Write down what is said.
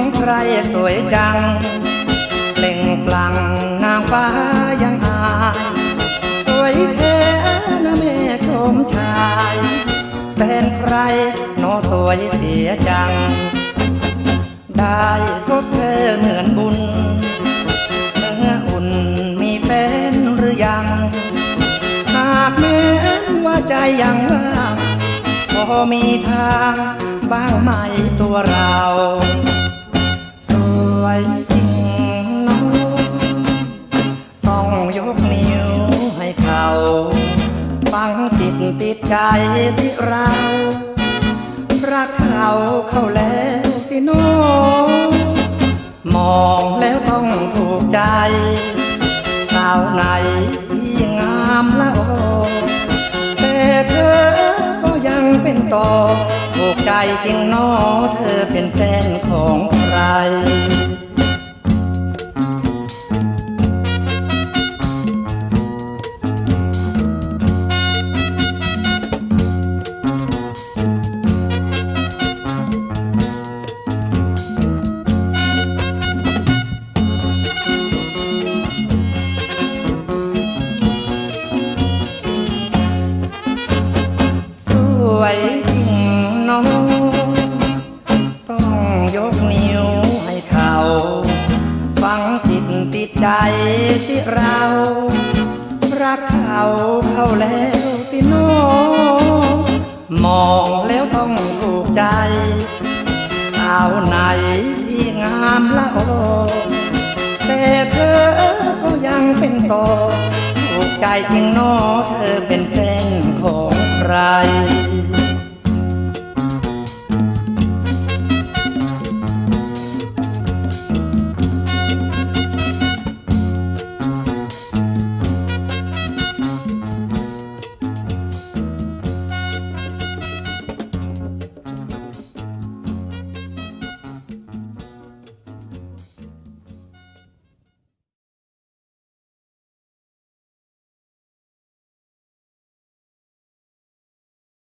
ของใครสวยจังเล่งปลังนางฟ้ายังอายสวยแท้นะแม่ชมชายแฟนใครนอสวยเสียจัง ได้พบเธอเหมือนบุญเมื่ออุ่นมีแฟนหรือยัง หากแม้นว่าใจยังว่างพอมีทางบ้างไหมตัวเรา ยกนิ้วให้เขาฟังจิตติดใจสิเรา รักเขาเข้าแล้วสิน้องมองแล้วต้องถูกใจสาวไหนที่งามละโอแต่เธอก็ยังเป็นต่อถูกใจจริงนอเธอเป็นแฟนของใคร ฟังจิตติดใจสิเรา รักเขาเขาแล้วสิน้อมองแล้วต้องถูกใจสาวไหนที่งามละโอแต่เธอก็ยังเป็นต่อถูกใจจริงนอเธอเป็นแฟนของใคร